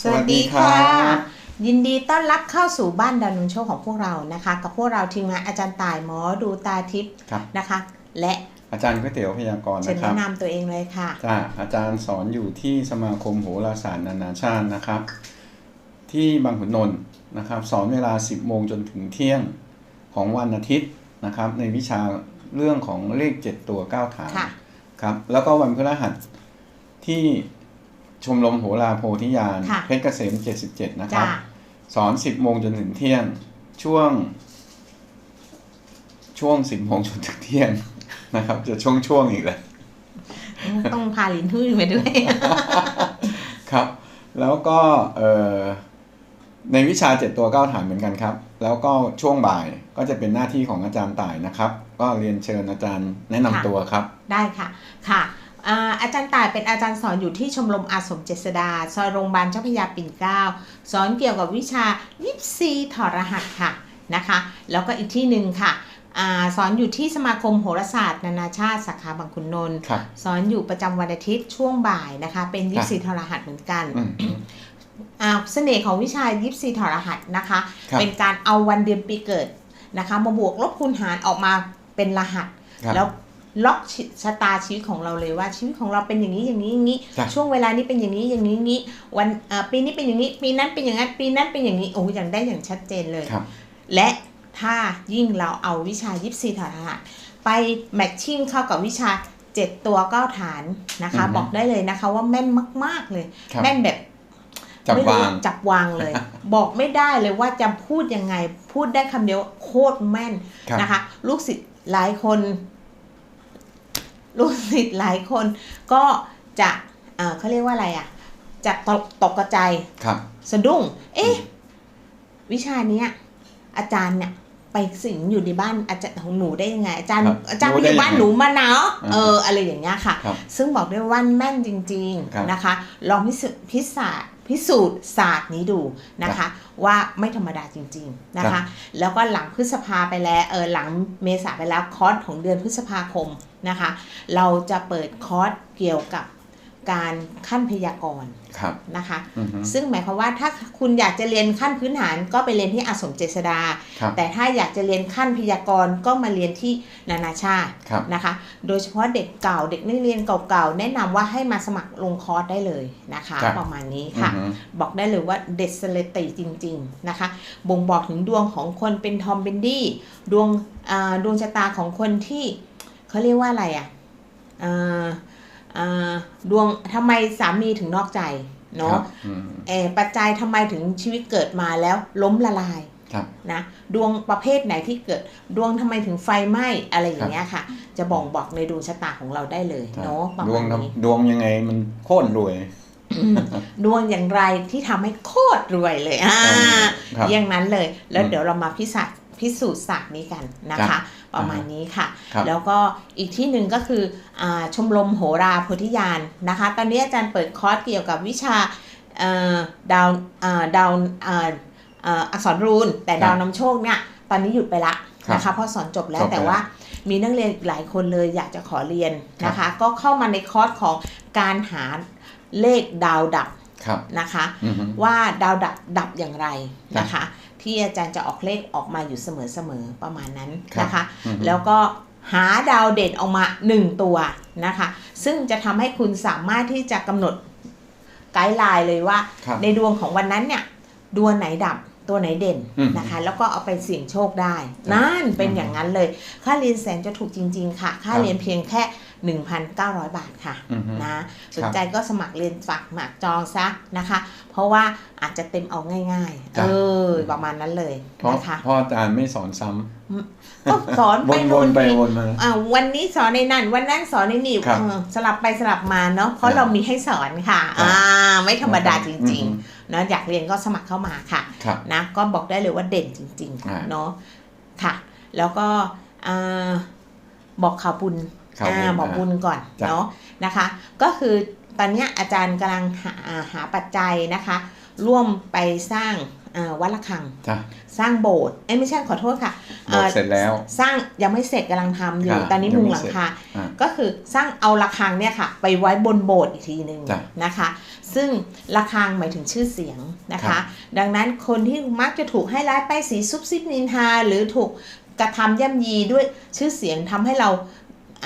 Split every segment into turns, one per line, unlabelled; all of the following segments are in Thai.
สวัสดีค่ะ
สวัสดีครับ
ยินดีต้อนรับเข้าสู่บ้านดาวนุนโชคของพวกเรานะคะ กับพวกเราทีมงานอาจารย์ต่ายหมอดูตาทิพย์
ครับ
นะคะ และ
อาจารย์ก๋วยเตี๋ยวพยากรณ์
เชิญ
นะครับ
แนะนำตัวเองเลยค่ะ
จ้าอาจารย์สอนอยู่ที่สมาคมโหราศาสตร์นานาชาตินะครับ ที่บางขุนนนท์นะครับ สอนเวลา 10 โมงจนถึงเที่ยงของวันอาทิตย์นะครับ ในวิชาเรื่องของเลข 7 ตัว 9 ฐาน
ค่ะ
ครับ แล้วก็วันพฤหัสที่ ชมรมโหราโพธิญาณ
ค่ะ
เพชรเกษม 77 นะค
จ้า
รับ สอน 10 โมงจนถึงเที่ยง ช่วง ช่วง 10 โมงจนถึงเที่ยงนะครับ จะช่วงช่วงๆอีกแล้ว
ต้องพาลินหุ้ยไปด้วย
ครับ แล้วก็เอ่อในวิชา 7 ตัว 9 ฐานเหมือนกันครับ แล้วก็ช่วงบ่ายก็จะเป็นหน้าที่ของอาจารย์ต่ายนะครับ ก็เรียนเชิญอาจารย์แนะนำ
ค่ะ
ตัวครับ
ได้ค่ะ ค่ะ อ่าอาจารย์ต่ายเป็นอาจารย์สอนอยู่ที่ชมรมอาสมเจษดา ซอยโรงพยาบาลเจ้าพระยาปิ่นเกล้าสอนเกี่ยวกับวิชายิปซีถอดรหัสค่ะนะคะ แล้วก็อีกที่หนึ่งค่ะอาสอนอยู่ที่สมาคมโหราศาสตร์นานาชาติสาขาบางขุนนนท์
ครับ
สอนอยู่ประจำวันอาทิตย์ช่วงบ่ายนะคะ เป็นยิปซีถอดรหัสเหมือนกัน
อืม
อ่าเสน่ห์ของวิชายิปซีถอดรหัสนะคะ
ครับ
เป็นการเอาวันเดือนปีเกิดนะคะ มาบวกลบคูณหารออกมาเป็นรหัส
ครับ
แล้ว ล็อกชะตาชีวิตของเราเลยว่าชีวิตของเราเป็นอย่างนี้อย่างนี้อย่างนี้
จ้ะ
ช่วงเวลานี้เป็นอย่างนี้อย่างนี้อย่างนี้วันอ่าปีนี้เป็นอย่างนี้ ปีนั้นเป็นอย่างนั้นปีนั้นเป็นอย่างนี้โอ้ยอย่างได้อย่างชัดเจนเลย
ครับ
และถ้ายิ่งเราเอาวิชายิปซีถอดรหัสไปแมทชิ่งเข้ากับวิชา7ตัวเก้าฐานนะคะ
อือฮึ
บอกได้เลยนะคะว่าแม่นมาก ๆเลย
ครับ
แม่นแบบ
จับ
ไม่รู้
วาง
จับวางเลย บอกไม่ได้เลยว่าจะพูดยังไง พูดได้คำเดียวว่าโคตรแม่น
ครับ
นะคะ ลูกศิษย์หลายคน ลูกศิษย์หลายคนก็จะเอ่อเขาเรียกว่าอะไรอะจะตกตกกระจาย
ครับ
สะดุ้ง เอ๊ะ วิชาเนี้ย อาจารย์เนี่ยไปสิงอยู่ในบ้านอาจารย์ของหนูได้ยังไง อาจารย์
ครับ
อาจารย์
รู้
ไปอ
ได้
ยู่บ้าน
ยังไง
หนูมาเนาะ
อ่า
เอออะไรอย่างเงี้ยค่ะ
ครับ
ซึ่งบอกได้ว่าแม่นจริง
ครับ
ๆนะคะ ลองพิสูจน์พิศาจพิสูจน์ศาสตร์นี้ดูนะคะ ว่าไม่ธรรมดาจริง ๆนะ
ครั
คะ
บ
แล้วก็หลังพฤษภาไปแล้วเออหลังเมษาไปแล้วคอร์สของเดือนพฤษภาคม นะคะ เราจะเปิดคอร์สเกี่ยวกับการขั้นพยากรณ์
ครับ
นะคะ
อือฮึ
ซึ่งหมายความว่าถ้าคุณอยากจะเรียนขั้นพื้นฐานก็ไปเรียนที่อาสมเจษดา
ครับ
แต่ถ้าอยากจะเรียนขั้นพยากรณ์ก็มาเรียนที่นานาชาติ
ครับ
นะคะ โดยเฉพาะเด็กเก่าเด็กนักเรียนเก่าๆ แนะนำว่าให้มาสมัครลงคอร์สได้เลยนะคะ
ครับ
ประมาณนี้
อือ
ค่ะ
ฮึ
บอกได้เลยว่าเด็ดสเลติจริง ๆนะคะ บ่งบอกถึงดวงของคนเป็นทอมเบนดี้ดวงอ่าดวงชะตาของคนที่ เขาเรียกว่าอะไรอะอ่าอ่าดวงทำไมสามีถึงนอกใจ
ค
เนาะ
รับอืม
เออปัจจัยทำไมถึงชีวิตเกิดมาแล้วล้มละลาย
ครับ
นะดวงประเภทไหนที่เกิดดวงทำไมถึงไฟไหม้อะไรอย่างเงี้ยค่ะ จะบ่งบอกในดวงชะตาของเราได้เลยเนาะประ
ดว
มางณนี้
ทำดวงยังไงมันโคตรรวย
อืมดวงอย่างไรที่ทำให้โคตรรวยเลยอ่า
ครับ
อย่างนั้นเลย แล้ว
อืม
เดี๋ยวเรามาพิสูจน์พิสูจน์ศาสตร์นี้กันนะ
ครั
คะ
บ
ประมาณนี้ค่ะ
ครับ
แล้วก็อีกที่หนึ่งก็คืออาชมรมโหราโพธิญาณนะคะ ตอนนี้อาจารย์เปิดคอร์สเกี่ยวกับวิชาเอ่อดาวเอ่อดาวเอ่อเอ่ออักษรรูน แต่
ครับ
ดาวนำโชคเนี่ยตอนนี้หยุดไปละ
ครับ
นะคะเพราะสอนจบแล้
จ
ว
บแล้ว
แต่ว่ามีนักเรียนหลายคนเลยอยากจะขอเรียนนะคะ ก็เข้ามาในคอร์สของการหาเลขดาวดับ
ครับ
นะคะ
อือฮึ
ว่าดาวดับดับอย่างไรนะคะ ที่อาจารย์จะออกเลขออกมาอยู่เสมอๆประมาณนั้นนะคะ
อือฮึ
แล้วก็หาดาวเด่นออกมา 1 ตัวนะคะ ซึ่งจะทำให้คุณสามารถที่จะกำหนดไกด์ไลน์เลยว่า
ครับ
ในดวงของวันนั้นเนี่ยดวงไหนดับตัวไหนเด่น
อืม
นะคะ แล้วก็เอาไปเสี่ยงโชคได้
ครับ
นั่นเป็น
อืม
อย่างนั้นเลย ค่าเรียนแสนจะถูกจริง ๆ ค่ะ ค่า
ครับ
เรียนเพียงแค่ 1,900 บาทค่ะ
อือฮึ
นะสนใจก็สมัครเรียนฝากหมากจองซะนะคะ เพราะว่าอาจจะเต็มเอาง่ายๆ
จ้ะ
เออประมาณนั้นเลย
เพราะ
นะคะ
เพราะอาจารย์ไม่สอนซ้ำ
ก็สอน
ว
ไป
นว
นู่
น
น
ไป
นี่
วนมา
อ่าวันนี้สอนในนั่น วันนั้นสอนในนี่
ครับ
เออสลับไปสลับมาเนาะเพราะ
ครับ
เรามีให้สอนค่ะ
ครับ
อ่า ไม่ธรรมดาจริง
อืม
ๆเนาะอยากเรียนก็สมัครเข้ามาค่ะ
ครับ
นะก็บอกได้เลยว่าเด่นจริง
อ่า
ๆเนาะค่ะ แล้วก็อ่าบอกข่าวบุญ
ข่าวบุญ
อ่าบอกบุญก่อน
จ้ะ
เนาะนะคะ ก็คือตอนเนี้ยอาจารย์กำลังหาอ่าหาปัจจัยนะคะ ร่วมไปสร้างเอ่อวัดระฆัง
จ้ะ
สร้างโบสถ์เอ้ยไม่ใช่ขอโทษค่ะ
โบสถ์เสร็จแล้ว
สร้างยังไม่เสร็จกำลังทำอยู่
ค่ะ
ตอนนี้
ยัง
มุง
ไม่
หลัง
เสร็จ
คา
อ่า
ก็คือสร้างเอาระฆังเนี่ยค่ะ ไปไว้บนโบสถ์อีกทีหนึ่ง
จ้ะ
นะคะ ซึ่งระฆังหมายถึงชื่อเสียงนะ
ครั
คะ
บ
ดังนั้นคนที่มักจะถูกให้ร้ายป้ายสีซุบซิบนินทา หรือถูกกระทำย่ำยีด้วยชื่อเสียงทำให้เรา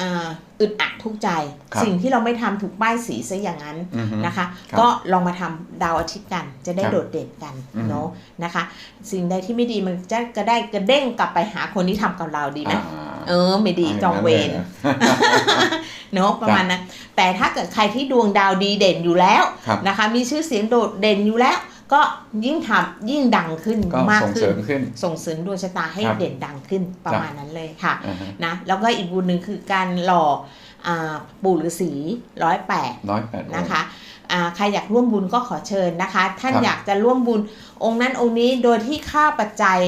อ่าอึดอัดทุกข์ใจ
ครับ
สิ่งที่เราไม่ทำถูกป้ายสีซะอย่างนั้น
อือฮึ
นะคะ
ครับ
ก็ลองมาทำดาวอาทิตย์กัน จะได้
ครับ
โดดเด่นกัน
อืม
เนาะนะคะ สิ่งใดที่ไม่ดีมันจะกระได้กระเด้งกลับไปหาคนที่ทำกับเราดีไหม
อ่า
เออไม่ดีจองเวรเนาะประมาณนั้นแต่ถ้าเกิดใครที่ดวงดาวดีเด่นอยู่แล้ว
ครับ
นะคะ มีชื่อเสียงโดดเด่นอยู่แล้ว ก็ยิ่งทำยิ่งดังขึ้น
ก็
มาก
ส่ง
ขึ้
เสริ
น
มขึ้น
ส่งเสริมดวงชะตาให้
ครับ
เด่นดังขึ้นประมาณนั้นเลยค่ะ
อ่าฮะ
นะแล้วก็อีกบุญหนึ่งคือการหล่ออ่าปู่ฤาษีร้อยแปด
ร้อยแปด
นะคะอ่าใครอยากร่วมบุญก็ขอเชิญนะคะ ท่าน
ครับ
อยากจะร่วมบุญองค์นั้นองค์นี้โดยที่ค่าปัจจัย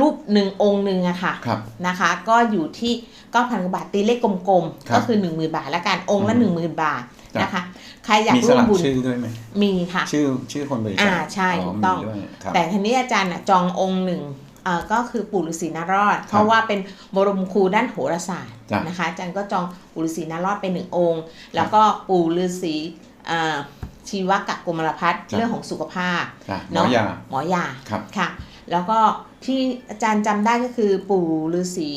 รูปหนึ่งองค์หนึ่งอะค่ะ
ครับ
นะคะ ก็อยู่ที่ก็พันกว่าบาทตีเลขกลม
ครั
ๆ
บ
ก็คือ 1 0,000 บาทละกันองค์ละ
อืม
1 0,000 บาท
จ้ะ
นะคะใครอยาก
มีส
ร่วม
ลัก
บุญ
ชื่อด้วยไหม
มีค่ะ
ชื่อชื่อคนบริจา
อ่า
ค
ใช่ถูกต้อง
มีด้วยครับ
แต่ทีนี้อาจารย์อะจององค์หนึ่งเอ่อก็คือปู่ฤาษีนารอด เพ
ครั
ราะ
บ
ว่าเป็นบรมครูด้านโหราศาสตร์
จ้ะ
นะคะอาจารย์ก็จองปู่ฤาษีนารอดไปหนึ่งองค์ แล้วก็ปู่ฤาษีเอ่อชีวกะกรมลพัฒน์
จ้ะ
เรื่องของสุขภาพ
จ้ะหม
เนาะ
อยา
หมอยา
ครับ
ค่ะ แล้วก็ที่อาจารย์จำได้ก็คือปู่ฤาษี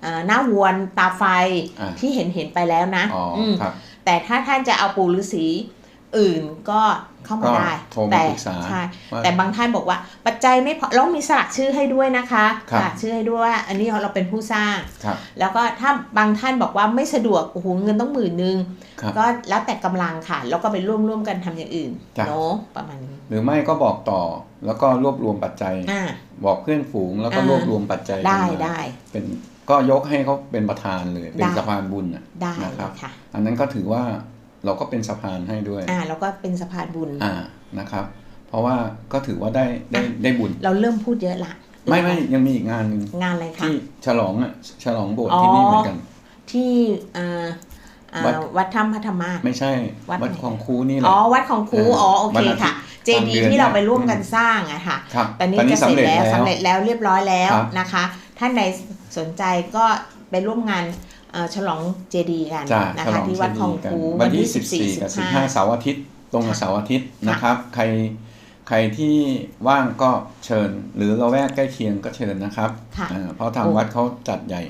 เอ่อหน้าวัวนตาไฟ
อ่า
ที่เห็นเห็นไปแล้วนะ
อ๋ออ
ม
ครับ
แต่ถ้าท่านจะเอาปู่ฤาษีอื่นก็เข้ามา
ก็
ได้
โทรมา
แต่
ปรึกษา
ใช่
ว่า
แต่บางท่านบอกว่าปัจจัยไม่พอแล้วมีสลักชื่อให้ด้วยนะคะ
ครับ
สลักชื่อให้ด้วยว่าอันนี้เราเป็นผู้สร้าง
ครับ
แล้วก็ถ้าบางท่านบอกว่าไม่สะดวกโอ้โหเงินต้องหมื่นนึง
ครับ
ก็แล้วแต่กำลังค่ะ แล้วก็ไปร่วมร่วมกันทำอย่างอื่น
จ้ะ
เนาะประมาณนี้
หรือไม่ก็บอกต่อแล้วก็รวบรวมปัจจัย
อ่า
บอกเพื่อนฝูงแล้วก็
อ่ารร
วบรวมปัจจัย
ได้
กันมา
ได้
เป็น ก็ยกให้เขาเป็นประธานเลย เป็น
ได้
สะพานบุญน่ะ
ได้
นะครับ
เลยค่ะ
อันนั้นก็ถือว่าเราก็เป็นสะพานให้ด้วย
อ่าแล้วก็เป็นสะพานบุญ
อ่านะครับ เพราะว่าก็ถือว่าได้ได้
อะ
ได้บุญ
เราเริ่มพูดเยอะละ
ไม่ไม่ยังมีอีกงานหนึ่ง
งานอะไรคะ
ที่ฉลองอะฉลองโบสถ์
อ๋อ
ที่นี่เหมือนกัน
ที่เอ่อเอ่อ
วัด
วัดถ้ำพัทมาศ
ไม่ใช่
วัด
วัด
ไหน
ของครูนี่แหละ
อ๋อวัดของครู
เอออ๋
อ๋อโอ
วั
เคน
อาทิตย์
ค่ะเจ
กลาง
ดี
เดือน
ที่เราไป
เนี่ย
ร่วมกัน
อืม
สร้างอะค่ะ
ครับ
ตอนนี้
ตอนนี้
จะเสร็จแล้ว
สำ
สำ
เร็
เร็
จ
จ
แล้ว
แล้วเรียบร้อยแล้ว
ครับ
นะคะ ท่านใด สนใจก็ไปร่วมงานเอ่อฉลองเจดีย์กัน
จ้า
นะ
ฉล
คะ
อง
ที่วัดของ
เจ
ครู
ดีย์กันวันที่ 14 กับ 15 เสาร์อาทิตย์ตรงกับ
ค่ะ
เสาร์อาทิตย์
ค่ะ
นะครับ ใครใครที่ว่างก็เชิญ หรือเราแวกใกล้เคียงก็เชิญนะครับ
ค่ะ
อ่าเพราะทาง
โอ้
วัดเขาจัดใหญ่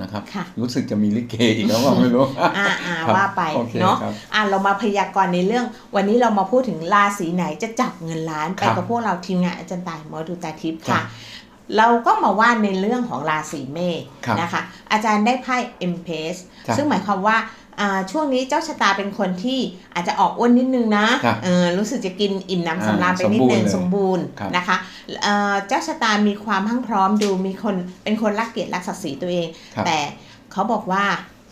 นะครับ
ค่ะ
รู้สึกจะมีลิเกอีกแล้วว่าไม่รู้
อ่าอ่า
ครับ
ว่าไป
โอเค
เนาะ
ครับ
อ่าเรามาพยากรณ์ในเรื่อง วันนี้เรามาพูดถึงราศีไหนจะจับเงินล้านไป
ครับ
กับพวกเราทีมงานอาจารย์ตายหมอดูตาทิพย์
ครั
ค่ะ
บ
เราก็มาว่าในเรื่องของราศีเมษ
ครับ
นะคะ อาจารย์ได้ไพ่เอ็มเพส
ครับ
ซึ่งหมายความว่าอ่าช่วงนี้เจ้าชะตาเป็นคนที่อาจจะออกอ้วนนิดนึงนะครับเออรู้สึกจะกินอิ่มน้ำ
อ่า
สำราญไปนิดนึง
ส
ส
ม
ม
บู
บู
ร
ร
ณ์
ณ์
ครับ
นะคะเอ่อเจ้าชะตามีความพรั่งพร้อมดูมีคนเป็นคนรักเกียรติรักศักดิ์ศรีตัวเอง
ครับ
แต่เขาบอกว่า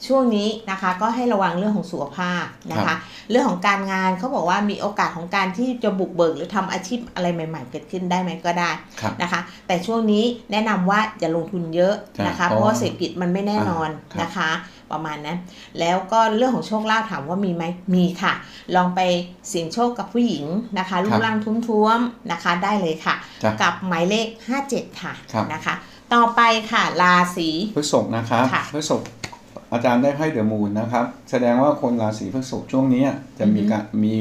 ช่วงนี้นะคะก็ให้ระวังเรื่องของสุขภาพนะ
ครั
คะ
บ
เรื่องของการงานเขาบอกว่ามีโอกาสของการที่จะบุกเบิกหรือทำอาชีพอะไรใหม่ ๆ เกิดขึ้นได้ไหมก็ได้
ครับ
นะคะ แต่ช่วงนี้แนะนำว่าอย่าลงทุนเยอะนะคะ
ใช่
เพราะว่าเศรษฐกิจมันไม่แน่นอน
อ่าครับ
นะคะประมาณนั้น แล้วก็เรื่องของโชคลาภถามว่ามีไหมมีค่ะ ลองไปเสี่ยงโชคกับผู้หญิงนะคะรูปร่างทุ้มๆนะคะ ได้เลยค่ะ
จ้ะ
กับหมายเลข 57 ค่ะ
ครับ
นะคะ ต่อไปค่ะราศี
พฤษภนะครับ
ค่ะ
พฤษภ อาจารย์ได้ไพ่เดอะมูนนะครับ แสดงว่าคนราศีพฤษภช่วงนี้จะมี
อือฮึ
การมี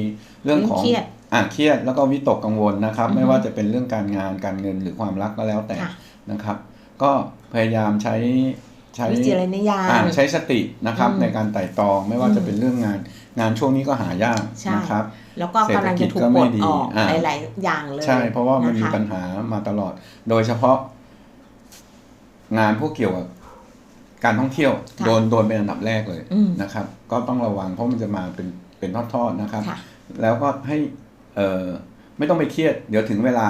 เรื่องของ
เครียด
อ่าเครียดแล้วก็วิตกกังวลนะครับ
อือฮึ
ไม่ว่าจะเป็นเรื่องการงานการเงินหรือความรักก็แล้วแต่
ค่ะ
นะครับ ก็พยายามใช้ใช้
วิจารณญา
อ่า
ณ
ใช้สตินะครับ
อืม
ในการไต่ตรองไม่ว่า
อืม
จะเป็นเรื่องงาน งานช่วงนี้ก็หายาก
ใช่
นะครับ
แล้วก็กำลังจะถูกปลดออก
อ่า
หลายๆอย่างเลย
ใช่ เพราะว่ามันมี
นะคะ
ปัญหามาตลอด โดยเฉพาะงานพวกเกี่ยวกับ การท่องเที่ยว
ค่ะ
โดนโดนเป็นอันดับแรกเลย
อืม
นะครับ ก็ต้องระวังเพราะมันจะมาเป็นเป็นทอดๆนะครับ
ค่ะ
แล้วก็ให้เอ่อไม่ต้องไปเครียด เดี๋ยวถึงเวลา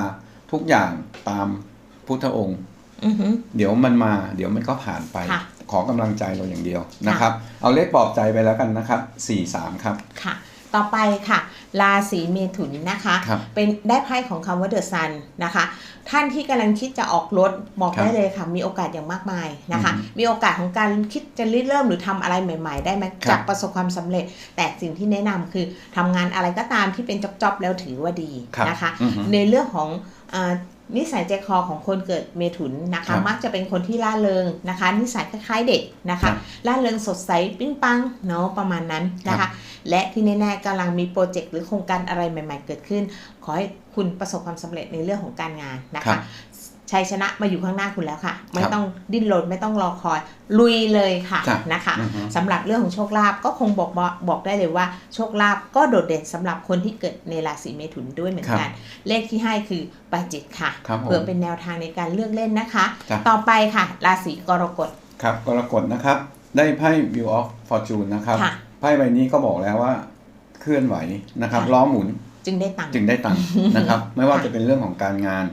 ทุกอย่างตามพุทธองค์
อือหือ
เดี๋ยวมันมา เดี๋ยวมันก็ผ่านไป
ค่ะ
ขอกำลังใจเราอย่างเดียวนะครับ เอาเลขปลอบใจไปแล้วกันนะครับสี่สามครับ
ค่ะ ต่อไปค่ะ ราศีเมถุนนะคะ
ครับ
เป็นได้ไพ่ของคำว่าเดอะซันนะคะ ท่านที่กำลังคิดจะออกรถบอก
ครับ
ได้เลยค่ะ มีโอกาสอย่างมากมายนะคะ
อืม
มีโอกาสของการคิดจะริเริ่มหรือทำอะไรใหม่ ๆ ได้ไหม
ครับ
จากประสบความสำเร็จ แต่สิ่งที่แนะนำคือทำงานอะไรก็ตามที่เป็นจ็อบๆแล้วถือว่าดี
ครับ
นะคะ
อือฮึ
ในเรื่องของอา นิสัยใจคอของคนเกิดเมถุนนะ
ครั
คะ
บ
มักจะเป็นคนที่ล่าเริงนะคะ นิสัยคล้ายๆเด็กนะ
ครั
คะ
บ
ล่าเริงสดใสปิ้งปังเนาะประมาณนั้นนะ
ครั
คะ
บ
และที่แน่ๆกำลังมีโปรเจกต์หรือโครงการอะไรใหม่ ๆ เกิดขึ้น ขอให้คุณประสบความสำเร็จในเรื่องของการงานนะ
ครั
คะ
บ
ชัยชนะมาอยู่ข้างหน้าคุณแล้วค่ะ ไม่
ครับ
ต้องดิ้นรนไม่ต้องรอคอย ลุยเลยค่ะ
จ้ะ
นะคะ
อือฮึ
สำหรับเรื่องของโชคลาภก็คงบอกบอกบอกได้เลยว่า โชคลาภก็โดดเด่นสำหรับคนที่เกิดในราศีเมถุนด้วยเหมือนกัน เลขที่ให้คือปาจิตค่ะ
ครับผม
เพื่อเป็นแนวทางในการเลือกเล่นนะคะ
จ้ะ
ต่อไปค่ะ ราศีกรกฎ
ครับกรกฎนะครับ ได้ไพ่ View of Fortune นะครับ
ค่ะ
ไพ่ใบนี้ก็บอกแล้วว่าเคลื่อนไหวนะครับ
ค่ะ
ล้อหมุน
จึงได้ตังค์
จึงได้ตังค์นะครับ ไม่ว่า
ค่ะ
จะเป็นเรื่องของการงาน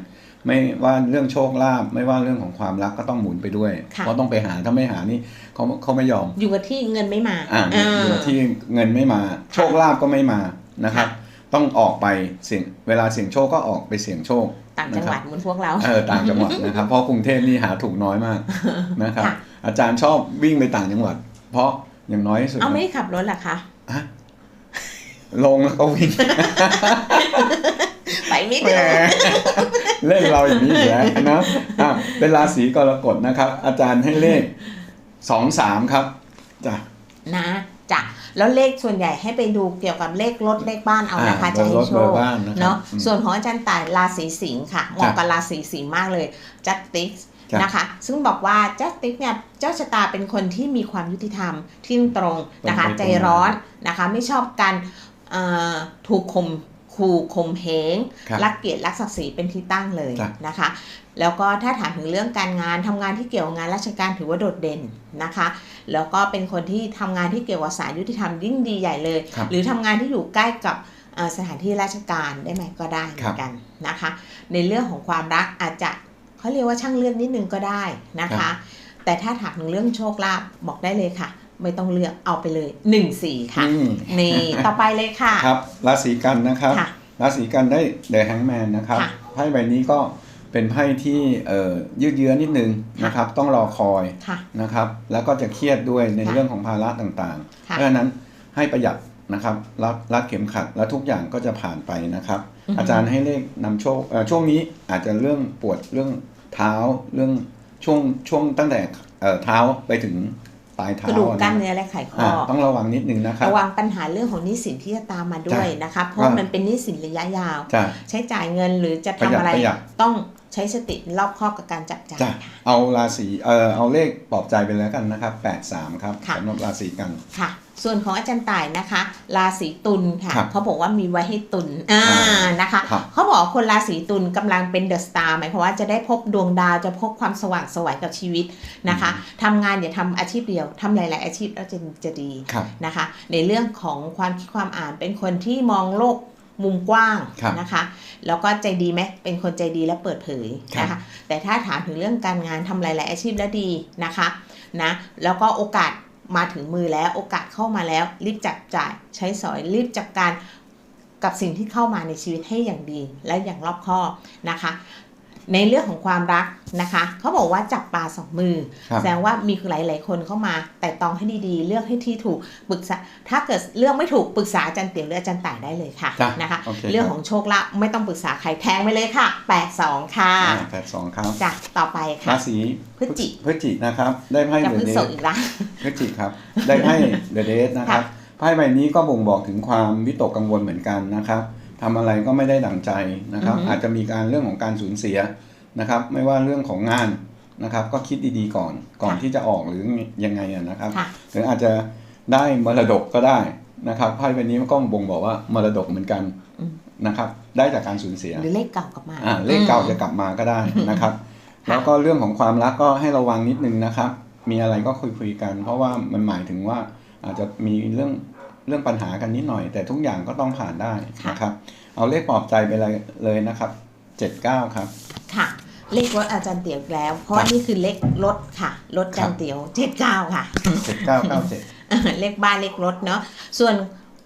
ไม่ว่าเรื่องโชคลาภไม่ว่าเรื่องของความรักก็ต้องหมุนไปด้วย
ค่ะ
เพราะต้องไปหาถ้าไม่หานี่เขาเขาไม่ยอม
อยู่กับที่เงินไม่มา
อ่า
เออ
อยู่ที่เงินไม่มา โชคลาภก็ไม่มานะครับ
ค่ะ
ต้องออกไปเสี่ยงเวลาเสี่ยงโชคก็ออกไปเสี่ยงโชค
ต่างจังหวัด
นะครับ
เหมือนพวกเรา
เออต่างจังหวัดนะครับ เพราะกรุงเทพนี่หาถูกน้อยมากนะครับ
ค่ะ
อาจารย์ชอบวิ่งไปต่างจังหวัด เพราะอย่างน้อยที่สุด
เอาไม่ได้ขับรถเหรอคะ
ฮะลงแล้วก็วิ่ง
ไปไม่
แหม
ถึง
เล่นเราอย่างนี้อีกแล้วนะอะเป็นราศีกรกฎนะครับ อาจารย์ให้เลขสองสามครับจ้ะ
นะจ้ะแล้วเลขส่วนใหญ่ให้ไปดูเกี่ยวกับเลขรถเลขบ้านเอานะคะ
อ่า
จะให้
รถ
โช
เบอ
ค
ร์บ้านนะครับ
เนาะ
อืม
ส่วนของอาจารย์ต่ายราศีสิงค์ค่ะเหมาะกับราศีสิงห์มากเลยจัสติก
จ้ะ
นะคะ ซึ่งบอกว่าจัสติกเนี่ยเจ้าชะตาเป็นคนที่มีความยุติธรรมเที่ยงตรงนะคะ
ตรงไปตรงมา
ใจร้อนนะคะ ไม่ชอบการเอ่อถูกข่ม ขู่ข่มเหง
ครับ
รักเกียรติรักศักดิ์ศรีเป็นที่ตั้งเลย
จ้ะ
นะคะ แล้วก็ถ้าถามถึงเรื่องการงานทำงานที่เกี่ยวกับงานราชการถือว่าโดดเด่นนะคะ แล้วก็เป็นคนที่ทำงานที่เกี่ยวกับสารยุติธรรมยิ่งดีใหญ่เลย
ครับ
หรือทำงานที่อยู่ใกล้กับเอ่อสถานที่ราชการได้ไหมก็ได้เหมือนกันนะคะ ในเรื่องของความรักอาจจะเขาเรียกว่าช่างเลือกนิดนึงก็ได้นะ
ครั
คะ
บ
แต่ถ้าถามถึงเรื่องโชคลาภบอกได้เลยค่ะ ไม่ต้องเลือกเอาไปเลย1 4ค่ะ
อืม
นี่ต่อไปเลยค่ะ
ครับราศีกันนะครับ
ค่ะ
ราศีกันได้เดอะแฮงแมนนะครับ
ค่ะ
ไพ่ใบนี้ก็เป็นไพ่ที่เอ่อยืดเยื้อนิดนึงนะครับ ต้องรอคอย
ค่ะ
นะครับ แล้วก็จะเครียดด้วยใน
ค่ะ
เรื่องของภาระต่างๆ
ค่ะ
เพราะฉะนั้นให้ประหยัดนะครับรัดรัดเข็มขัดแล้วทุกอย่างก็จะผ่านไปนะครับ
อือฮึ
อาจารย์ให้เลขนำโชคเอ่อช่วงนี้อาจจะเรื่องปวดเรื่องเท้าเรื่องช่วงช่วงตั้งแต่เอ่อเท้าไปถึง ปลายเท้าก
ระดูกกล้าม
นะ
เนื้อและไขข้
อ่า
อ
ต้องระวังนิดนึงนะครับ
ระวังปัญหาเรื่องของหนี้สินที่จะตามมาด้วยนะคะเพราะ
ว่ามั
มันเป็นหนี้สินระยะยาว
จะ
ใช้จ่ายเงินหรือจะ
ประ
ทำ
หยัด
อะไร
ประหยัด
ต้อง ใช้สติรอบคอบกับการจับจ่าย
จะ
ค่ะ
เอาราศีเอ่อเอาเลขปลอบใจไปแล้วกันนะครับ83ครับ
ค่ะ
สำหรับราศีกัน
ค่ะ ส่วนของอาจารย์ต่ายนะคะ ราศีตุลค่ะ
ครับ
เขาบอกว่ามีไว้ให้ตุลอ่า
อ่า
นะคะ
ครับ
เขาบอกว่าคนราศีตุลกำลังเป็นเดอะสตาร์หมายความว่าจะได้พบดวงดาวจะพบความสว่างไสวยกับชีวิตนะคะทำงานอย่าทำอาชีพเดียวทำหลาย ๆ อาชีพแล้วจะจะดี
ครับ
นะคะ ในเรื่องของความคิดความอ่านเป็นคนที่มองโลก มุมกว้าง
ครับ
นะคะ แล้วก็ใจดีไหมเป็นคนใจดีและเปิดเผย
ครับ
นะคะ แต่ถ้าถามถึงเรื่องการงานทำหลายๆอาชีพแล้วดีนะคะนะ แล้วก็โอกาสมาถึงมือแล้วโอกาสเข้ามาแล้ว รีบจับจ่ายใช้สอยรีบจัดการกับสิ่งที่เข้ามาในชีวิตให้อย่างดีและอย่างรอบคอบนะคะ ในเรื่องของความรักนะคะเขาบอกว่าจับปลาสองมือ
ครับ
แสดงว่ามีหลายๆคนเข้ามา แต่ตองให้ดีๆ เลือกให้ที่ถูกปรึกษาถ้าเกิดเลือกไม่ถูกปรึกษาอาจารย์เตี๋ยวหรืออาจารย์ต่ายได้เลยค่ะ
จ้ะ
นะคะ
โอเค
เรื่อง
ค
ข
รับ
องโชคลาภไม่ต้องปรึกษาใครแทงไปเลยค่ะ82ค่ะ
อ่า82ครับ
จ้ะต่อไปค่ะ
ราศี
พฤศจิ
พฤศจินะครับ ได้ไพ่
จะ
เด
พึ่
อะ
ง
เด
ส่ง
ท
อีกละ
พฤศจิครับ ได้ไพ่เดอะเดทนะครับไพ่ใบนี้ก็บ่งบอกถึงความวิตกกังวลเหมือนกันนะครับ ทำอะไรก็ไม่ได้ดั่งใจนะครับ
อือฮึ
อาจจะมีการเรื่องของการสูญเสียนะครับ ไม่ว่าเรื่องของงานนะครับ ก็คิดดีๆก่อนก่อนที่จะออกหรือยังไงอะนะครับ
ค่ะ
หรืออาจจะได้มรดกก็ได้นะครับไพ่ใบนี้มันก็บ่งบอกว่ามรดกเหมือนกัน
อืม
นะครับ ได้จากการสูญเสีย
หรือเลขเก่ากลับมา
อ่าเลขเก่าจะกลับมาก็ได้นะครับ
ค่ะ
แล้วก็เรื่องของความรักก็ให้ระวังนิดนึงนะครับ มีอะไรก็คุยคุยๆกัน เพราะว่ามันหมายถึงว่าอาจจะมีเรื่อง เรื่องปัญหากันนิดหน่อย แต่ทุกอย่างก็ต้องผ่านได้นะครับ เอาเลขปลอบใจไปเลยเลยนะครับ79ครับ
ค่ะ เลขรถอาจารย์เตี๋ยวอีกแล้ว เพราะ
ครับ
นี่คือเลขรถค่ะรถอาจารย์เตี๋ยว79ค่ะ
7997
เลขบ้านเลขรถเนาะส่วน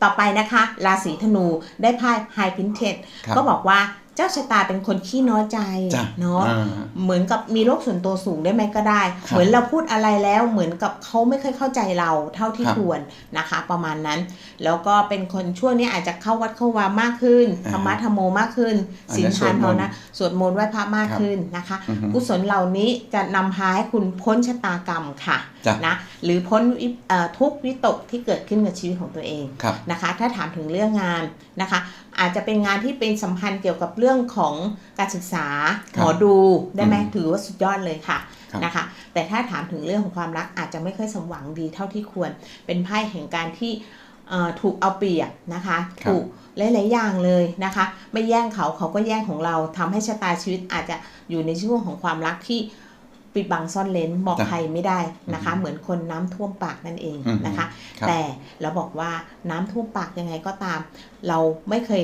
ต่อไปนะคะ ราศีธนูได้ไพ่ High Printed
ครับ
ก็บอกว่า เจ้าชะตาเป็นคนขี้น้อยใจ
จ้ะ
เนาะ
อ่า
เหมือนกับมีโรคส่วนตัวสูงได้ไหมก็ได้
ครับ
เหมือนเราพูดอะไรแล้วเหมือนกับเขาไม่ค่อยเข้าใจเราเท่าที่
ครับ
ควรนะคะ ประมาณนั้น แล้วก็เป็นคนช่วงนี้อาจจะเข้าวัดเข้าวามากขึ้น
อ่า
ธรรมะธรรมโมมากขึ้น
อาจ
ศีล
จะสว
ทา
ด
น
มนต์
ภาวนาสวดมนต์ไหว้พระมาก
ครับ
ขึ้นนะคะ
อือฮึ
กุศลเหล่านี้จะนำพาให้คุณพ้นชะตากรรมค่ะ
จ้ะ
นะหรือพ้นวิเอ่อทุกข์วิตกที่เกิดขึ้นกับชีวิตของตัวเอง
ครับ
นะคะ ถ้าถามถึงเรื่องงานนะคะ อาจจะเป็นงานที่เป็นสัมพันธ์เกี่ยวกับเรื่องของการศึกษา
ครับ
หมอดูได้ไหม
อืม
ถือว่าสุดยอดเลยค่ะ
ครับ
นะคะ แต่ถ้าถามถึงเรื่องของความรักอาจจะไม่ค่อยสมหวังดีเท่าที่ควร เป็นไพ่แห่งการที่เอ่อถูกเอาเปรียบนะคะ
ครับ
ถูกหลายๆอย่างเลยนะคะ ไม่แย่งเขาเขาก็แย่งของเราทำให้ชะตาชีวิตอาจจะอยู่ในช่วงของความรักที่ ปิดบังซ่อนเลนบอก
จ้ะ
ใครไม่ได้นะคะ
อืม
เหมือนคนน้ำท่วมปากนั่นเอง
อืม
นะคะ
ครับ
แต่เราบอกว่าน้ำท่วมปากยังไงก็ตาม เราไม่เคย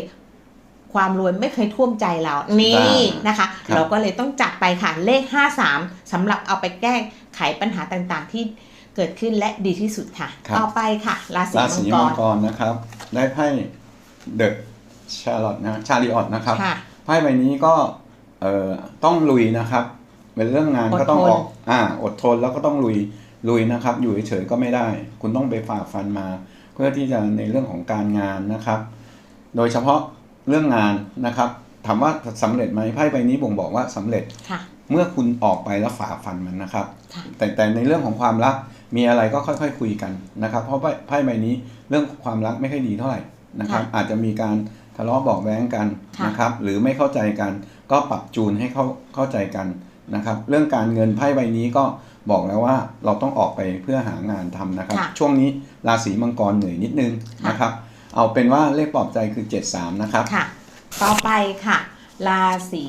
ความรวยไม่เคยท่วมใจเรานี่นะคะ
ครับ
เราก็เลยต้องจัดไปค่ะเลข 53สำหรับเอาไปแก้ไขปัญหาต่างๆ ที่เกิดขึ้นและดีที่สุดค่ะ
ครับ
ต่อไปค่ะ ราศี
รา
มั
ศี
งก
มัง
ร
กรนะครับ ได้ไพ่เดอะชาร์ลอตนะชาริออตนะครับ
ค่ะ
ไพ่ใบนี้ก็เอ่อต้องลุยนะครับ เป็นเรื่องงาน
อดทน
ก็ต้องออกอ่า อดทนแล้วก็ต้องลุยลุยนะครับ อยู่เฉยๆก็ไม่ได้ คุณต้องไปฝ่าฟันมา เพื่อที่จะในเรื่องของการงานนะครับ โดยเฉพาะเรื่องงานนะครับถามว่าสำเร็จไหมไพ่ใบนี้บ่งบอกว่าสำเร็จ
ค่ะ
เมื่อคุณออกไปแล้วฝ่าฟันมันนะครับ
ค่ะ
แต่แต่ในเรื่องของความรักมีอะไรก็ค่อย ๆ คุยกันนะครับ เพราะไพ่ไพ่ใบนี้เรื่องความรักไม่ค่อยดีเท่าไหร่นะครับ อาจจะมีการทะเลาะเบอกแว้งกัน
ค่ะ
นะครับ หรือไม่เข้าใจกัน ก็ปรับจูนให้เข้าเข้าใจกัน นะครับ เรื่องการเงินไพ่ใบนี้ก็บอกแล้วว่าเราต้องออกไปเพื่อหางานทำนะครับ
ค่ะ
ช่วงนี้ราศีมังกรเหนื่อยนิดนึง
ค่ะ
นะครับ เอาเป็นว่าเลขปลอบใจคือ 73 นะครับ
ค่ะ ต่อไปค่ะ ราศี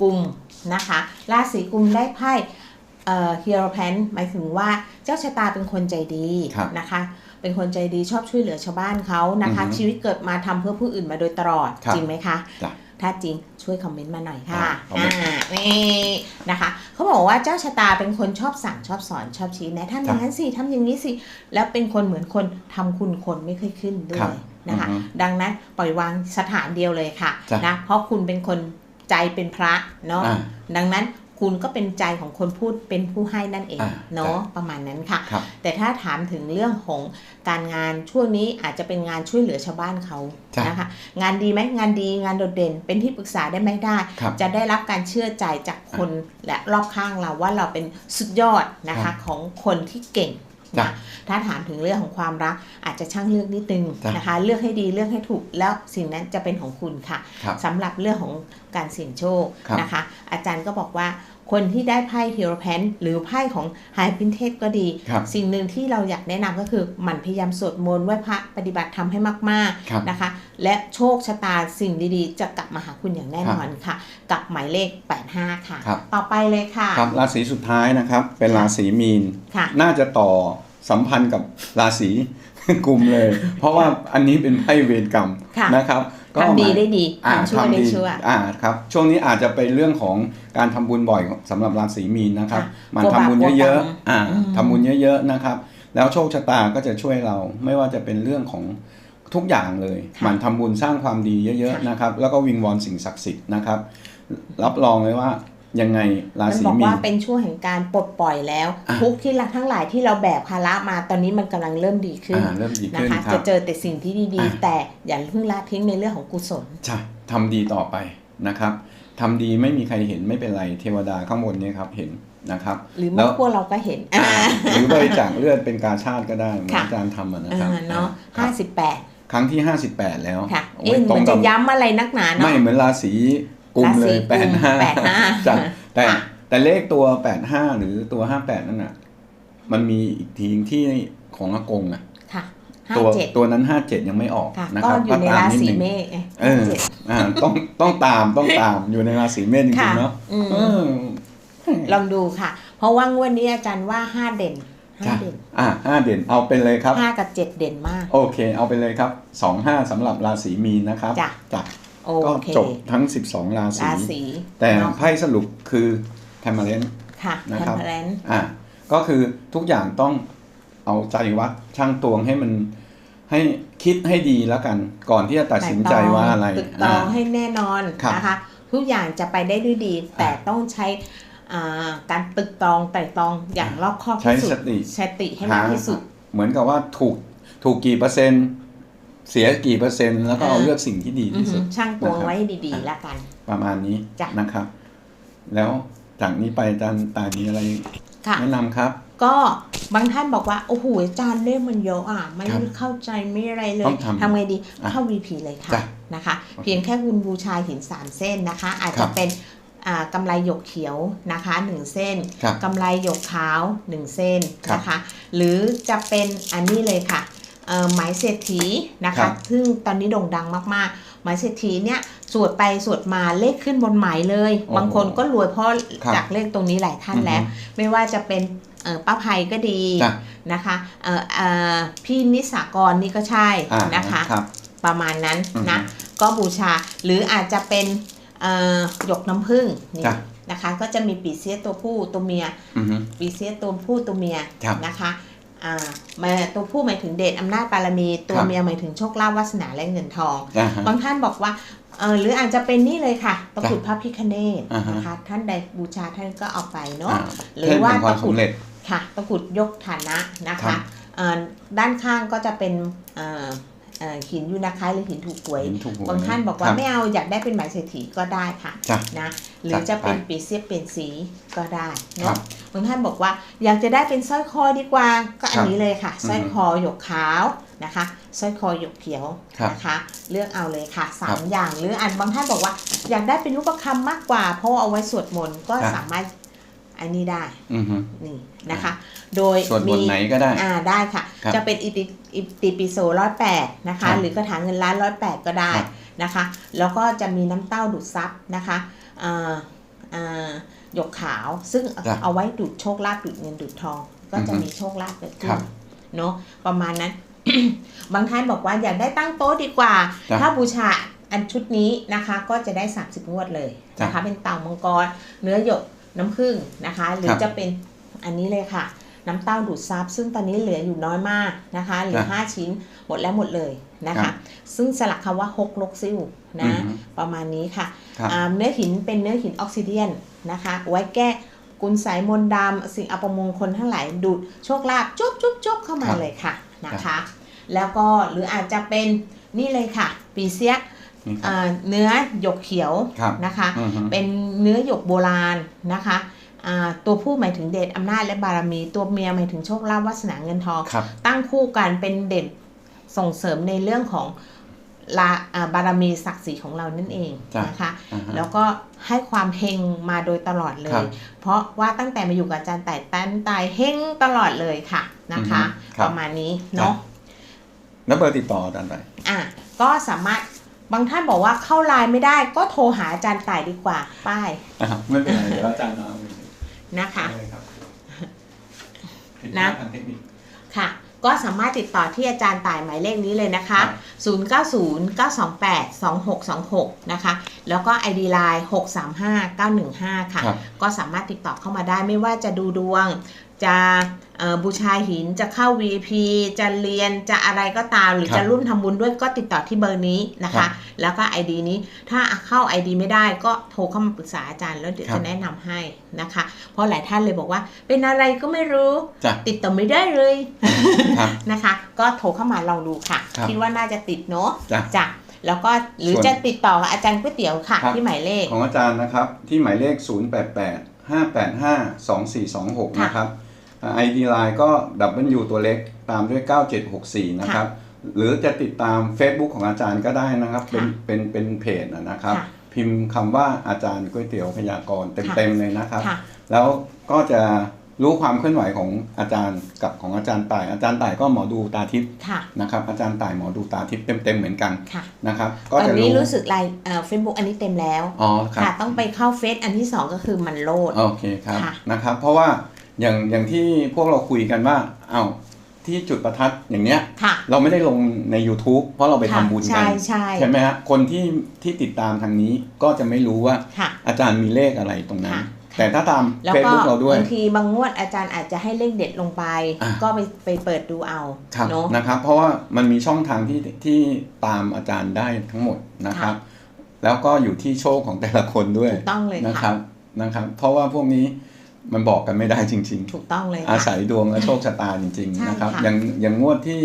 กุมนะคะ ราศีกุมได้ไพ่เอ่อฮีโรแพนหมายถึงว่าเจ้าชะตาเป็นคนใจดี
ครับ
นะคะเป็นคนใจดีชอบช่วยเหลือชาวบ้านเขานะคะ
อือฮึ
ชีวิตเกิดมาทำเพื่อผู้อื่นมาโดยตลอด
ครับ
จริงไหมคะ
จ้ะ
ถ้าจริงช่วยคอมเมนต์มาหน่อยค่ะ
อ่าคอมเม
อ่าน
ต์
นี่นะคะเขาบอกว่าเจ้าชะตาเป็นคนชอบสั่งชอบสอนชอบชี้แนะทำอย่างนั้นสิทำอย่างนี้สิ แล้วเป็นคนเหมือนคนทำคุณคนไม่ค่อยขึ้นด้ว
ครับ
ยนะคะ
อือฮึ
ดังนั้นปล่อยวางสถานเดียวเลยค่ะ
จ้ะ
นะเพราะคุณเป็นคนใจเป็นพระเนาะ
อ่า
ดังนั้น คุณก็เป็นใจของคนพูดเป็นผู้ให้นั่นเอง
อ่า
เนาะ
จ้ะ
ประมาณนั้นค่ะ
ครับ
แต่ถ้าถามถึงเรื่องของการงานช่วงนี้อาจจะเป็นงานช่วยเหลือชาวบ้านเขา
จ้ะ
นะคะงานดีไหมงานดีงานโดดเด่น เป็นที่ปรึกษาได้ไหมได้
ครับ
จะได้รับการเชื่อใจจากคนและรอบข้างเราว่าเราเป็นสุดยอดนะ
ครั
คะ
บ
ของคนที่เก่ง
จ้ะ
นะถ้าถามถึงเรื่องของความรักอาจจะช่างเลือกนิดนึง
จ้ะ
นะคะ เลือกให้ดีเลือกให้ถูกแล้วสิ่งนั้นจะเป็นของคุณค่ะ
ครับ
สำหรับเรื่องของการเสี่ยงโชค
ครับ
นะคะ อาจารย์ก็บอกว่า คนที่ได้ไพ่ฮีโรแพนหรือไพ่ของไฮพินเทสก็ดี
ครับ
สิ่งหนึ่งที่เราอยากแนะนำก็คือหมั่นพยายามสวดมนต์ไหว้พระปฏิบัติธรรมให้มาก
ครับ
ๆนะคะ และโชคชะตาสิ่งดีๆ จะกลับมาหาคุณอย่างแน่นอนค่ะ กับหมายเลข 85 ค่ะ
ครับ
ต่อไปเลยค่ะ
ครับราศีสุดท้ายนะครับ เป็นราศีมีน
ค่ะ
น่าจะต่อสัมพันธ์กับราศีกุมเลย เพราะว่าอันนี้เป็นไพ่เวรกรรม
ค่ะ
นะครับ
ทำดีได้ดี
อ่า
ทำชั่วได้
ทำดี
ชั่ว
อ่าครับช่วงนี้อาจจะเป็นเรื่องของการทำบุญบ่อยสำหรับราศีมีนนะครับ
ค่ะ
มันทำบุญเยอะๆอ่า
อืม
ทำบุญเยอะๆนะครับ แล้วโชคชะตาก็จะช่วยเราไม่ว่าจะเป็นเรื่องของทุกอย่างเลย
ค่ะ
มันทำบุญสร้างความดีเยอะ
ค่ะ
ๆนะครับ แล้วก็วิงวอนสิ่งศักดิ์สิทธิ์นะครับ รับรองเลยว่า ยังไงรา
มัน
ศี
บอก
มี
ว่านเป็นช่วงแห่งการปลดปล่อยแล้ว
อะ
ทุกข์ที่รักทั้งหลายที่เราแบกภาระมาตอนนี้มันกำลังเริ่มดีขึ้น
อ่าเริ่มดี
นะ
ขึ้น
คะ
ครั
จะ
บ
เจอแต่สิ่งที่ดี
อะ
ๆแต่อย่าเพิ่งละทิ้งในเรื่องของกุศล
ใช่ทำดีต่อไปนะครับทำดีไม่มีใครเห็นไม่เป็นไรเทวดาข้างบนเนี่ยครับเห็นนะครับ
หรือ
แล้
เมื่อ
ว
พวกเราก็เห็น
อ่า
อ่า
หรือบริจาคเลือดเป็นกาชาติก็ได้เหมือน
ค่ะ
อาจารย์ทำอะนะ
เอ
ครับ
อเนาะ
ครั
ห้า
บ
สิบแปด
ครั้งที่ 58 แล้ว
ค่ะ
โอ้
เอ๊ะ
ยตร
มั
ง
น
กั
จะ
บ
ย้ำอะไรนักหนาเนาะ
ไม่เหมือนราศี กุม
รา
เล
ศี
ย
กุม
85
85
จ้ะแต่
ค่ะ
แต่เลขตัว85หรือตัว58นั่นน่ะ มันมีอีกทีที่ของอากงอะ
ค่ะห้า
ตัว
เจ็ด
ตัวนั้น57ยังไม่ออก
ค่ะ
นะ
ก็
ครับ
อยู่ใน
ตม
รา
นิด
ศี
นึง
เมษไง
เออ
ห้าเจ็ด
อ่าต้องต้องตามต้องตามอยู่ในราศีเมษจริ
ค่ะ
งๆเนาะ
อืม
เออ
ลองดูค่ะ เพราะว่างวดนี้อาจารย์ว่าห้าเด่นห้า
จ้ะ
เด่น
อ่าห้าเด่นเอาไปเลยครับ
ห้ากับเจ็ดเด่นมาก
โอเค เอาไปเลยครับ25สำหรับราศีมีนนะครับ
จ้ะ
จ้ะ
โอ
ก็
เค
จบทั้ง 12 ราศี
ราศี
แต่
เนาะ
ไพ่สรุปคือแทมเ r เลน
ค่ะ
นะ
แท
ครั
ม
บ
เพลน
อ่าก็คือทุกอย่างต้องเอาใจวัดช่างตวงให้มันให้คิดให้ดีแล้วกัน ก่อนที่จะตัดสินใจว่าอะไร
ตึกตรอง
อ่า
ให้แน่นอน
ครับ
นะคะ ทุกอย่างจะไปได้ด้วยดี แต่ต้องใช้อ่าการตึกตรองไต่ตรองอย่างรอบคอบ
ใช้
ที่สุด
สติ
สติให้มากที่สุด
เหมือนกับว่าถูกถูกกี่เปอร์เซ็นต์ เสียกี่เปอร์เซ็นต์แล้วก็เอา
อ่า
เลือกสิ่งที่ดี
อือ
ที่
หื
สุ
อ
ด
ช่างตวง
นะครับ
ไว้ดีๆแล้วกัน
ประมาณนี้
จ้ะ
นะครับ แล้วจากนี้ไปอาจารย์ตายมีอะไร
ค่ะ
แนะนำครับ
ก็บางท่านบอกว่า โอ้โหอาจารย์เลขมันเยอะอะไม่
ครับ
เข้าใจไม่อะไรเล
ต้
ย
องทำ
ทำไงดี
อะ
เข้า VP เลยค่ะ
จ้ะ
นะคะ
โอเค
เพียงแค่คุณบูชาหิน3เส้นนะคะ อาจ
ครั
จะ
บ
เป็นอ่ากำไรหยกเขียวนะคะ1เส้น
ครับ
กำไรหยกขาว 1 เส้น
ครับ
นะคะ หรือจะเป็นอันนี้เลยค่ะ เอ่อไหมเศรษฐีนะ
ครั
คะ
บ
ซึ่งตอนนี้โด่งดังมากๆไหมเศรษฐีเนี่ยสวดไปสวดมาเลขขึ้นบนไหมเลย
โอ้โห
บางคนก็รวยเพราะ
ครับ
จากเลขตรงนี้หลายท่าน
อือฮึ
แล้ว ไม่ว่าจะเป็นเอ่อป้าภัยก็ดี
จ้ะ
นะคะเอ่อเอ่อพี่นิสากรนี่ก็ใช่
อ่า
นะคะ
ครับ
ประมาณนั้น
อือฮึ
นะก็บูชาหรืออาจจะเป็นเอ่อหยกน้ำผึ้งนี่
จ้ะ
นะคะ ก็จะมีปีเสียตัวผู้ตัวเมีย
อือฮึ
ปีเสียตัวผู้ตัวเมีย
ครับ
นะคะอ่า มาตัวผู้หมายถึงเดชอำนาจบารมี ตัว
ครับ
เมียหมายถึงโชคลาภวาสนาและเงินทอง
อ่าฮะ
บางท่านบอกว่าเออหรืออาจจะเป็นนี่เลยค่ะตะกรุดพระพิคเนต
อ่าฮะ
นะคะท่านใดบูชาท่านก็เอาไปเนาะ
อ่า
หรือว่า
เช่นเป็นความ
ตะกรุด
สำเร็จ
ค่ะตะกรุดยกฐานะนะ
ครั
คะ
บ
เอ่อด้านข้างก็จะเป็นเอ่อเอ่อ หินยูนาคายหรือหินถูกหวย
เห็นถูกหวย
บางท่านบอกว่า
ครับ
ไม่เอาอยากได้เป็นหมายเศรษฐีก็ได้ค่ะ
จ้ะ
นะหรือ
จั
จะ
ดไป
เป็นปีเสียเป็นสีก็ได้
ครั
เนาะ
บ
บางท่านบอกว่าอยากจะได้เป็นสร้อยคอดีกว่าก็อัน
ครับ
นี้เลยค่ะสร้อย
อือฮึ
คอหยกขาวนะคะสร้อยคอหยกเขียว
ครับ
นะคะเลือกเอาเลยค่ะสา
ครั
ม
บ
อย่างหรืออันบางท่านบอกว่า อยากได้เป็นรูปประคำมากกว่า เพราะว่าเอาไว้สวดมนต์ก็
ครับ
สามารถอันนี้ได้
อือฮึ
นี่นะคะ โดย
ส่วนบท
มี
ไหนก็ได้
อ่าได้ค่ะ
ครับ
จะเป็นอิติอิ ติปิโสร้อยแปดนะ
ครั
คะ
บ
หรือกระถางเงินล้านร้อยแปดก็ได้
ครับ
นะคะ แล้วก็จะมีน้ำเต้าดูดซับนะคะอ่าอ่าหยกขาวซึ่ง
จ้ะ
เอาไว้ดูดโชคลาภดูดเงินดูดทอง ก็จะ
อือฮึ
มีโชคลาภเกิด
ค
ขึ้
รั
น
บ
เนาะประมาณนั้น บางท่านบอกว่าอยากได้ตั้งโต๊ะดีกว่า
จ้ะ
ถ้าบูชาอันชุดนี้นะคะก็จะได้ 30 งวดเลยนะคะ เป็นเต่ามังกร เนื้อหยกน้ำผึ้งนะคะ หรือ
ครับ
จะเป็นอันนี้เลยค่ะ น้ำเต้าดูดซับ ซึ่งตอนนี้เหลืออยู่น้อยมากนะคะเหลือ
จ้ะ
5ชิ้นหมดแล้วหมดเลยนะ
ครั
คะ
บ
ซึ่งสลักคำว่าฮกลกซิล
อื
นะ
อฮึ
ประมาณนี้ค่ะ
ครับ
อ่าเนื้อหินเป็นเนื้อหินออกซิเดียนนะคะ ไว้แก้กุณไสยมนต์ดำสิ่งอัปมงคลทั้งหลายดูดโชคลาภจุ๊บจุ๊บจุ๊บเข้ามา
ครับ
เลยค่ะนะคะ แล้วก็หรืออาจจะเป็นนี่เลยค่ะ ปีเสีย
นี่ครับ
อ่าเนื้อหยกเขียว
ครับ
นะคะ
อือฮึ
เป็นเนื้อหยกโบราณนะคะอ่า ตัวผู้หมายถึงเดชอำนาจและบารมี ตัวเมียหมายถึงโชคลาภวาสนาเงินทอง
ครับ
ตั้งคู่กันเป็นเด่นส่งเสริมในเรื่องของลาอ่าบารมีศักดิ์ศรีของเรานั่นเอง
จ้ะ
นะคะ
อ่าฮะ
แล้วก็ให้ความเฮงมาโดยตลอดเล
ครั
ย
บ
เพราะว่าตั้งแต่มาอยู่กับอาจารย์แต่ตันตายเฮงตลอดเลยค่ะนะคะ
อือฮึครับ
ประมาณนี้เนาะ
แล้วเบอร์ติดต่ออาจารย์ไป
อะก็สามารถบางท่านบอกว่าเข้าไลน์ไม่ได้ก็โทรหาอาจารย์ต่ายดีกว่า ป้าย
อ่าไม่เป็นไรเดี๋ยวอาจารย์เอาไป
นะคะ
ได้เลยครับผิดพ
นะ
ลาดทางเทคนิค
ค่ะ ก็สามารถติดต่อที่อาจารย์ต่ายหมายเลขนี้เลยนะคะ
ครับ
0909282626 นะคะ แล้วก็ ID Line 635915 ค่ะ
ครับ
ก็สามารถติดต่อเข้ามาได้ไม่ว่าจะดูดวงจะเอ่อบูชาหินจะเข้า VIP จะเรียนจะอะไรก็ตาม หรือ
ครับ
จะร่วมทำบุญด้วยก็ติดต่อที่เบอร์นี้นะ
ครั
คะ
บ
แล้วก็ ID นี้ถ้าเข้า ID ไม่ได้ก็โทรเข้ามาปรึกษาอาจารย์แล้วเดี๋ยว
ครับ
จะแนะนำให้นะคะ เพราะหลายท่านเลยบอกว่า เป็นอะไรก็ไม่รู้
จ้ะ
ติดต่อไม่ได้เลย
ครับ
นะคะ ก็โทรเข้ามาลองดูค่ะ
ครับ
คิดว่าน่าจะติดเนาะ
จ้ะ
จ้ะแล้วก็หรือ
ส่วน
จะติดต่อกับอาจารย์ก๋วยเตี๋ยวค่ะ
ครับ
ที่หมายเลข
ของอาจารย์นะครับ ที่หมายเลข 088 585 2426
ค่ะ
นะครับอ่า ID Line ก็ W ตัวเล็กตามด้วย 9764 นะครับ หรือจะติดตาม Facebook ของอาจารย์ก็ได้นะครับ เป็น
ค่ะ
เป็นเป็นเพจนะนะครับ
ค่ะ
พิมพ์คำว่าอาจารย์ก๋วยเตี๋ยวพยากรณ์เต็มๆเลยนะครับ
ค่ะ
แล้วก็จะรู้ความเคลื่อนไหวของอาจารย์กับของอาจารย์ต่าย อาจารย์ต่ายก็หมอดูตาทิพย์
ค่ะ
นะครับ อาจารย์ต่ายหมอดูตาทิพย์เต็มๆเหมือนกัน
ค่ะ
นะครับ ก็
ตอน
จะ
นี้
รู้
รู้สึกไลน์เฟซบุ๊กอันนี้เต็มแล้ว
อ๋อครับ
ค่ะต้องไปเข้าเฟซอันที่สองก็คือมันโลด
โอเคครับ
ค่ะ
นะครับ เพราะว่า อย่างอย่างที่พวกเราคุยกันว่าเอา้าที่จุดประทัดอย่างเนี้ย
ค่ะ
เราไม่ได้ลงใน YouTube เพราะเราไปทำบุญกั
ใช่
น
ใช่
ใช่ไหมฮะคนที่ที่ติดตามทางนี้ก็จะไม่รู้ว่า
ค่ะ
อาจารย์มีเลขอะไรตรงนั้น
ค่ะ
แต่ถ้าตาม
แล้ว
เฟซ
ก็
บุ๊กเราด้วย
บางทีบางงวดอาจารย์อาจจะให้เลขเด็ดลงไป
อะ
ก็ไปไปเปิดดูเอา
ครับ
เนาะ
นะครับ เพราะว่ามันมีช่องทางที่ที่ตามอาจารย์ได้ทั้งหมดนะครับ แล้วก็อยู่ที่โชคของแต่ละคนด้วย
ถูกต้องเลย
นะค
ค่ะ
รับนะครับ เพราะว่าพวกนี้ มันบอกกันไม่ได้จริง ๆ
ถูกต้องเลย
อา
ค่ะ
ศัยดวงและโชคชะตาจริง
ใช่
ๆนะครับ
ค่ะ
อย่างอย่างงวดที่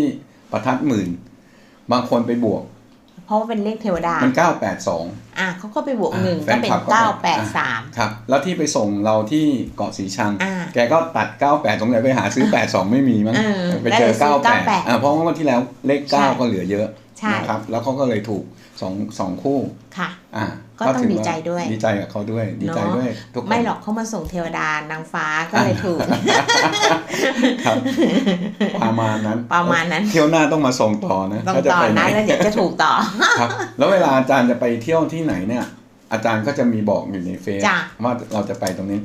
ประทัดหมื่น บางคนไปบวก
เพราะว่าเป็นเลขเทวดา
มัน982
อะเขาก็ไปบวก
อะ
หนึ่ง
แฟ
ก็
น
เป็น
คลับก็
เก้า
ไป
แปดสาม
ครับ แล้วที่ไปส่งเราที่เกาะสีชัง
อ่า
แกก็ตัด98ตรงไหนไปหาซื้อ82ไม่มีมั้ง
เออ
ไปเจอ
แล้วเลยซื้อ
98
98
อ่าเพราะว่าวันที่แล้วเลข
ใช่
9ก็เหลือเยอะ
ใช่
นะครับ แล้วเขาก็เลยถูกสองสองคู่
ค่ะ
อ่า
ก็ต้อง
ถืา
ดีใจด้วย
ดีใจกับเขาด้วย ดีใจ
เนอะ
ด้วยทุกคน
ไม่หรอกเขามาส่งเทวดานางฟ้าก็เลยถูก
ครับประมาณนั้น
ประมาณนั้น
เที่ยวหน้าต้องมาส่งต่อนะ
ต้อง
ถ้าจะ
ต่อ
ไปไหน
นะแล้วเดี๋ยวจะถูกต่อ
ครับ แล้วเวลาอาจารย์จะไปเที่ยวที่ไหนเนี่ย อาจารย์ก็จะมีบอกอยู่ในเฟซ
จ้ะ
ว่าเราจะไปตรงนี้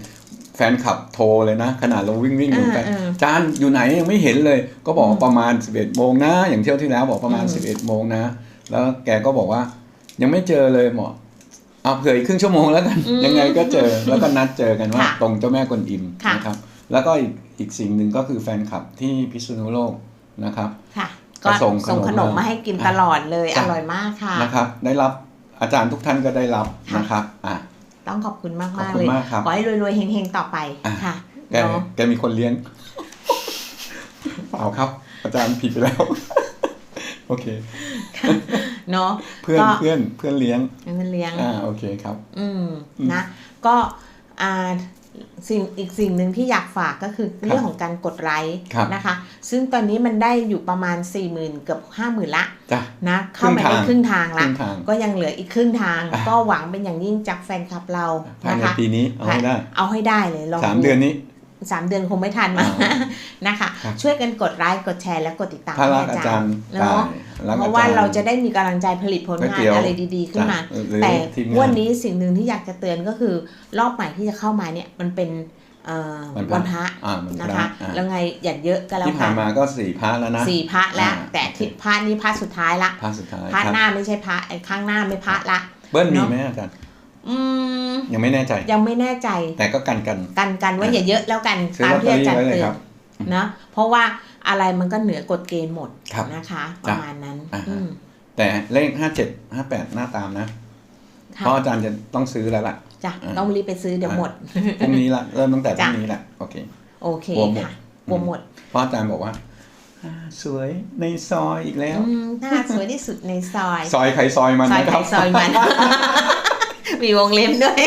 แฟนคลับโทรเลยนะ ขนาดเราวิ่งวิ่งอยู่
เออ
ไป
เออ
อาจารย์อยู่ไหนยังไม่เห็นเลย ก็บอกว่าประมาณ 11โมงนะ อย่างเที่ยวที่แล้วบอกประมาณ
อืม
11โมงนะ แล้วแกก็บอกว่า ยังไม่เจอเลยหมอ เอาเผื่ออีกครึ่งชั่วโมงแล้วกันยังไงก็เจอแล้วก็นัดเจอกันว่า
ค่ะ
ตรงเจ้าแม่กวนอิม
ค่ะ
นะครับแล้วก็อีกอีกสิ่งหนึ่งก็คือแฟนคลับที่พิษณุโลกนะครับ
ค่ะ
ก็
ก็
ส่ง
ส่ง
ข
ข
น
น
ม
ม
มา
มาให้กิน
อะ
ตลอดเลย
จ้ะ
อร่อยมากค่ะ
นะครับได้รับอาจารย์ทุกท่านก็ได้รับ
ค่ะ
นะครับอะ
ต้องขอบคุณมาก
ขอบ
มาก
คุณ
เลย
มากครับ
ขอให้รวยๆเฮงๆต่อไป
อะ
ค่ะ
แก
เนาะ
แกมีคนเลี้ยงเปล่าครับ อาจารย์ผิดไปแล้ว โอเค
เนาะ
เพื่อน
ก็
เพื่อนเพื่อนเลี้ยง
มันเลี้ยง
อ่าโอเคครับ
อืม
อืม
นะ ก็อ่าสิ่งอีกสิ่งหนึ่งที่อยากฝากก็คือเรื่องของการกดไลค์
ครับ
นะคะ ซึ่งตอนนี้มันได้อยู่ประมาณ 4 0,000 เกือบ 50,000 ละ
จ้ะ
นะเข้ามา
ครึ่
ได้
งทาง
ครึ่งทาง
ค
ละ
รึ่งทาง
ก็ยังเหลืออีกครึ่งทาง
อะ
ก็หวังเป็นอย่างยิ่งจากแฟนคลับเรา
ภาย
นะ
ใน
คะ
ปีนี้เอาให้ได้
เอาให้ได้เลยลอง
สามเดือนนี้
สามเดือนคงไม่ทันมา
อ่า
นะคะ
ครับ
ช่วยกันกดไลค์กดแชร์และกดติดตาม
ถ้ารัก
ให้
อาจารย์
เนาะ
ได้รัก
เพ
อา
ราะว่า
จารย์
เราจะได้มีกำลังใจผลิตผล
ก๋วย
งาน
เตี๋ยว
อะไรดี ๆ ขึ้นมา
จ้ะหรือ
แต่
ทีมงาน
วันนี้สิ่งหนึ่งที่อยากจะเตือนก็คือรอบใหม่ที่จะเข้ามาเนี่ยมันเป็นเอ่อ
วันพระ
วันพระ
อ่ามันพ
นะ
ระ
คะ
อ่า
แล้วไงอย่าเยอะก็แล้ว
ที่
กั
ผ่าน
น
มาก็สี่พระแล้วนะ
สี่พระแล้ว
อ่า
แต่ที่พระนี้พระสุดท้ายละ
พระสุดท้าย
พระ
ครับ
หน้าไม่ใช่พระไอ้ข้างหน้าไม่พระละ
เบิ้ลมี
เนอะ
ไหมอาจารย์
อืม
ยังไม่แน่ใจ
ยังไม่แน่ใจ
แต่ก็กันกัน
กันกันว่า
อ่า
อย่าเยอะแล้วกัน
ซื้อ
ตาม
ลอตเตอ
ที่อา
รี่
จารย์
ไว้เลย
เตือ
ครั
น
บ
นะเพราะว่าอะไรมันก็เหนือกฎเกณฑ์หมด
ครับ
นะคะป
จ้ะ
ระมาณนั้น
อ่าฮะ
อืม
แต่เลขห้าเจ็ดห้าแปดหน้าตามนะ
ค่ะ
เพราะอาจารย์จะต้องซื้อแล้วล่ะ
จ้ะ
อ่า
ต้องรีบไปซื้อเดี๋ยวหมด
พรุ่งนี้ละเริ่มตั้งแต่พ
จ้ะ
รุ่งนี้แหละโอเค
โอเค
กลัวหมด
ค่ะกลัวหมด
เพราะอาจารย์บอกว่าอ่าสวยในซอยอีกแล้ว
อืมหน้าสวยที่สุดในซอย
ซอยใครซอยมัน
ซอย
นะ
ใค
ค
ร
รับ
ซอยมัน มีวงเล็บด้วย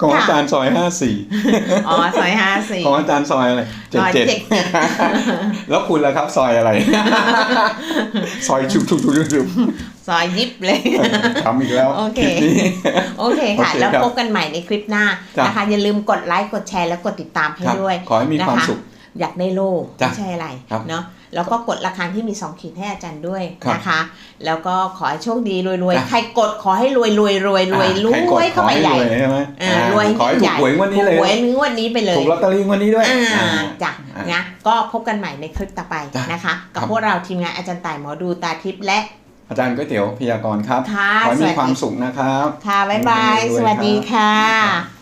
ของอาจารย์ซอยห้าสี่
อ๋อซอยห้าสี่
ของอาจารย์ซอยอะไรเจ็ด
ซอย
เจ็ด
เจ็ด
แล้วคุณล่ะครับซอยอะไร ซอยชุบชุบชุบชุบชุบ
ซอยยิบเลย
ทำอีกแล้ว
โอเค
ลิปนี้
โอเคค่ะ
โอเค
แล้ว
ครับ
พบกันใหม่ในคลิปหน้า
จ้ะ
นะคะ อย่าลืมกดไลค์กดแชร์และกดติดตามให้
ครับ
ด้วย
ขอให้มีความ
นะคะ
สุข
อยากได้โล่
จ้ะ
ไม่ใช่อะไร
ครับ
เนาะ แล้วก็กดระฆังที่มี 2 ขีดให้อาจารย์ด้วย
ครับ
นะคะ แล้วก็ขอให้โชคดีรวย
จ้ะ
ๆใครกดขอให้รวยรวยรวยรวย
อ่าร
ว
ใคกด
ยเข้าไป
ขอ
ใหญ่
รวยใช่ไหม
เออ
อ่าร
วย
ขอให้ถูกหวยงวันนี้เลย
ถูกหวยงวดนี้ไปเลย
ถูกลอตเตอรี่งวันนี้ด้วย
อ่า
อ่า
จ้ะ
อ่า
นะก็พบกันใหม่ในคลิปต่อไป
จ้ะ
นะคะกับ
ครับ
พวกเราทีมงานอาจารย์ต่ายหมอดูตาทิพย์และ
อาจารย์ก๋วยเตี๋ยวพยากรณ์ครับ
ค่ะ
ขอให้
ส
มี
วัส
ความ
ดี
สุขนะครับ
ค่ะ บ๊ายบาย
รวยๆ
สวัสดี
ครับ
ค่ะ